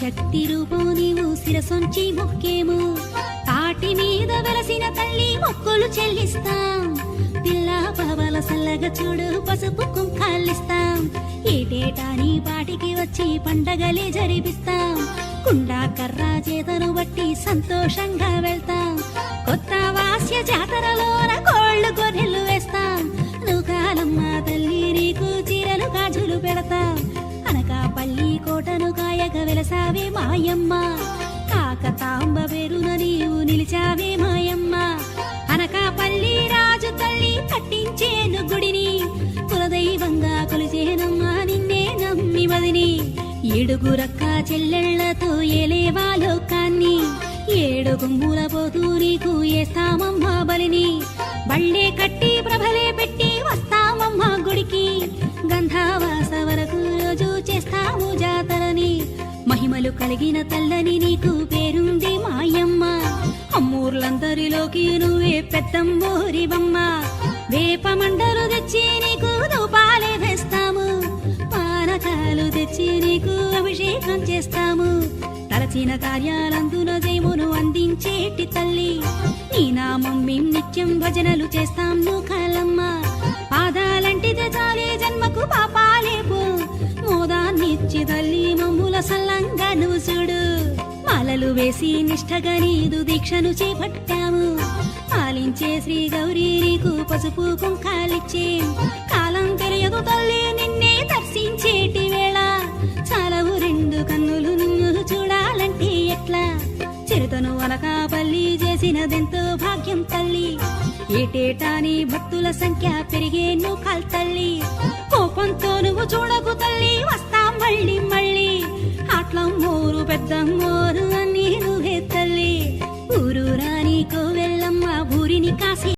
శక్తి రూపం నీవు శిరసొంచి మొక్కేము. తాటి మీద వెలసిన తల్లి మొక్కులు చెల్లిస్తాం. పిల్ల పవల సల్లగా చూడు పసుపు కుంకాలిస్తాం. ఏటేటా నీ పాటికి వచ్చి పండగలే జరిపిస్తాం. కుండా కర్ర చేతను బట్టి సంతోషంగా వెళ్తాం. కొత్త వాస్య జాతరలోన చేశావే వెలసావే మాయమ్మ. కాకతాంబ పేరున నీవు నిలిచావే మాయమ్మ. అనకాపల్లి రాజు తల్లి కట్టించేను గుడిని. కులదైవంగా కొలిచేనమ్మా నిన్నే నమ్మి వదిని ఏడుగురక్క చెల్లెళ్ళతో ఏలేవా లోకాన్ని ఏడు గుమ్ముల పోతూ నీకు ఏస్తామమ్మా బలిని. బళ్ళే కట్టి కలిగిన తల్లని నీకు పేరుంది మాయమ్మ. అమ్మూర్లందరిలోకి నువ్వే పెద్దమ్మోరి బమ్మ వేప మండలు తెచ్చి నీకు దూపాలే వేస్తాము. పానకాలు తెచ్చి నీకు అభిషేకం చేస్తాము. తలచిన కార్యాలందున జయమును అందించేటి తల్లి. నీ నామం మేం నిత్యం భజనలు చేస్తాం నువ్వు కాలమ్మ. పాదాలంటిదే చాలే జన్మకు పాపాలే పో మోదాన్నిచ్చి తల్లి సల్లంగా నువ్వు చూడు. మాలలు వేసి నిష్టగా నీదు దీక్షను చేపట్టాము. పాలించే శ్రీ గౌరీ నీకు పసుపు కుంకాలిచ్చే. కాలం తెలియదు తల్లి నిన్నే దర్శించేటి వేళ. చాలవు రెండు కన్నులు నిన్ను చూడాలంటే ఎట్లా? చిరుతను అనకాపల్లి చేసినదెంతో భాగ్యం తల్లి. ఏటేటా నీ భక్తుల సంఖ్య పెరిగే నువ్వు తల్లి. కోపంతో నువ్వు చూడకు తల్లి వస్తా